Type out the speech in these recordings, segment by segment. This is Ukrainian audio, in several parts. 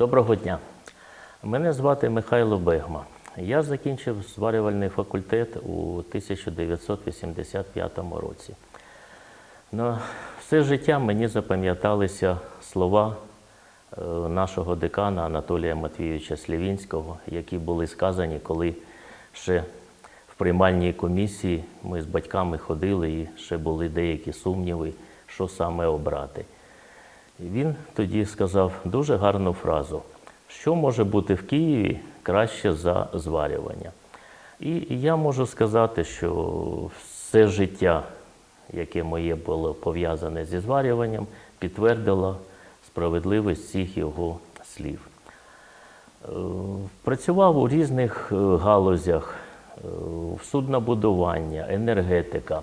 Доброго дня. Мене звати Михайло Бегма. Я закінчив зварювальний факультет у 1985 році. На все життя мені запам'яталися слова е, нашого декана Анатолія Матвійовича Слівінського, які були сказані, коли ще в приймальній комісії ми з батьками ходили і ще були деякі сумніви, що саме обрати. І Він тоді сказав дуже гарну фразу: що може бути в Києві краще за зварювання. І я можу сказати, що все життя, яке моє було пов'язане зі зварюванням, підтвердило справедливість всіх його слів. Е, Працював у різних е, галузях е, в суднобудування, енергетика,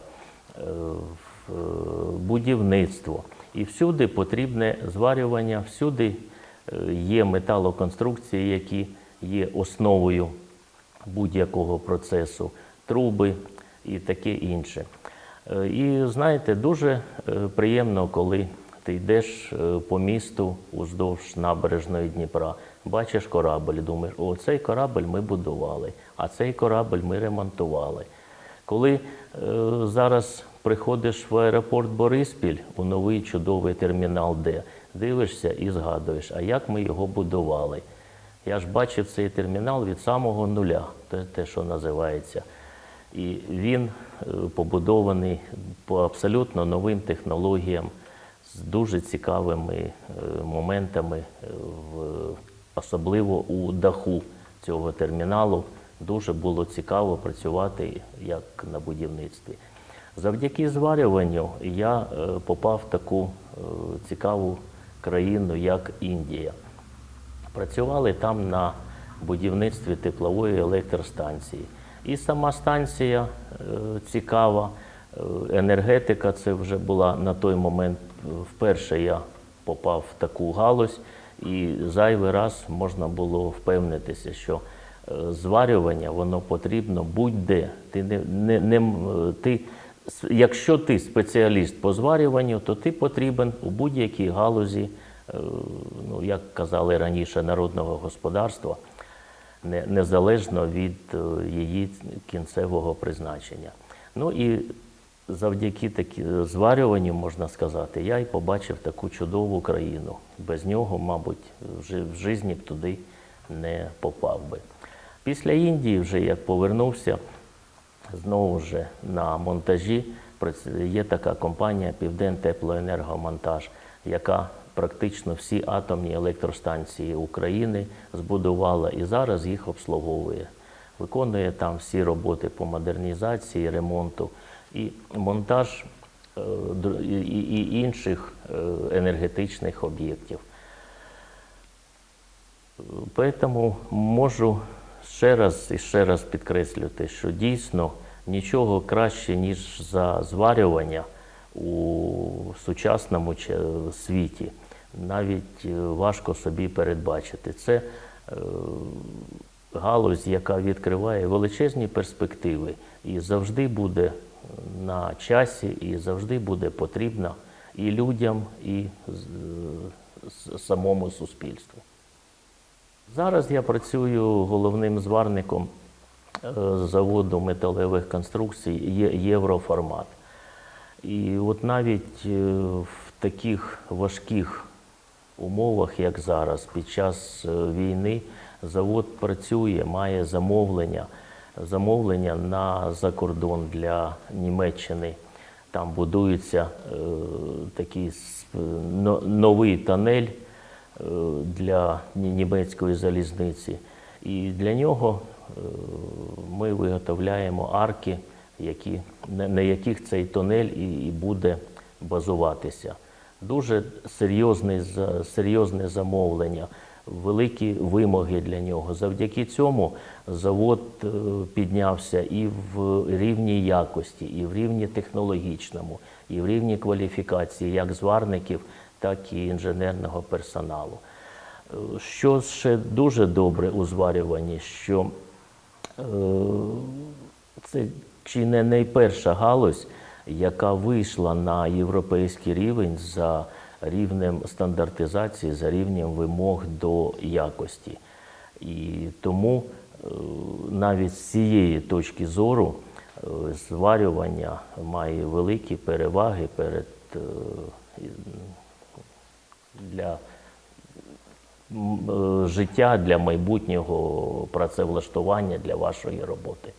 будівництво. І всюди потрібне зварювання, всюди е, є металоконструкції, які є основою будь-якого процесу, труби і таке інше. Е, І знаєте, дуже е, приємно, коли ти йдеш по місту уздовж набережної Дніпра, бачиш корабль, думаєш, о, цей корабль ми будували, а цей корабль ми ремонтували. Коли зараз приходиш в аеропорт Бориспіль у новий чудовий термінал Д, дивишся і згадуєш, а як ми його будували. Я ж бачив цей термінал від самого нуля, те що називається. І він е, побудований по абсолютно новим технологіям з дуже цікавими е, моментами, е, особливо у даху цього терміналу. Дуже було цікаво працювати як на будівництві. Завдяки зварюванню я е, попав в таку е, цікаву країну, як Індія. Працювали там на будівництві теплової електростанції. І сама станція е, цікава, енергетика це вже була на той момент. Вперше я попав в таку галузь, і зайвий раз можна було впевнитися, що зварювання воно потрібно будь-де. Ти не, не, не, ти, якщо ти спеціаліст по зварюванню, то ти потрібен у будь-якій галузі, е, ну, як казали раніше, народного господарства, незалежно від е, її кінцевого призначення. Ну і завдяки такі, зварюванню, можна сказати, я і побачив таку чудову країну. Без нього, мабуть, в житті б туди не попав би. Після Індії, вже як повернувся, знову ж на монтажі є така компанія Південнтеплоенергомонтаж, яка практично всі атомні електростанції України збудувала і зараз їх обслуговує. Виконує там всі роботи по модернізації, ремонту і монтаж е, і, інших е, енергетичних об'єктів. Тому можу ще раз і ще раз підкреслювати, що дійсно нічого краще, ніж за зварювання у сучасному світі. Навіть е, важко собі передбачити. Це е, галузь, яка відкриває величезні перспективи і завжди буде на часі, і завжди буде потрібна і людям, і самому суспільству. Зараз я працюю головним зварником е, заводу металевих конструкцій Євроформат. І от навіть е, в таких важких умовах, як зараз, під час е, війни, завод працює, має замовлення, замовлення на закордон для Німеччини. Там будується такий новий тонель для німецької залізниці. І для нього е, ми виготовляємо арки, які, на яких цей тонель і, і буде базуватися. Дуже серйозне, серйозне замовлення, великі вимоги для нього. Завдяки цьому завод е, піднявся і в рівні якості, і в рівні технологічному, і в рівні кваліфікації як зварників, так і інженерного персоналу. Що ще дуже добре у зварюванні, що е, це чи не найперша галузь, яка вийшла на європейський рівень за рівнем стандартизації, за рівнем вимог до якості. І тому е, навіть з цієї точки зору е, зварювання має великі переваги перед для е, життя, для майбутнього працевлаштування, для вашої роботи.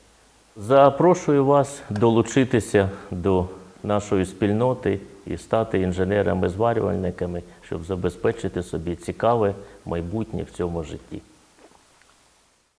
Запрошую вас долучитися до нашої спільноти і стати інженерами-зварювальниками, щоб забезпечити собі цікаве майбутнє в цьому житті.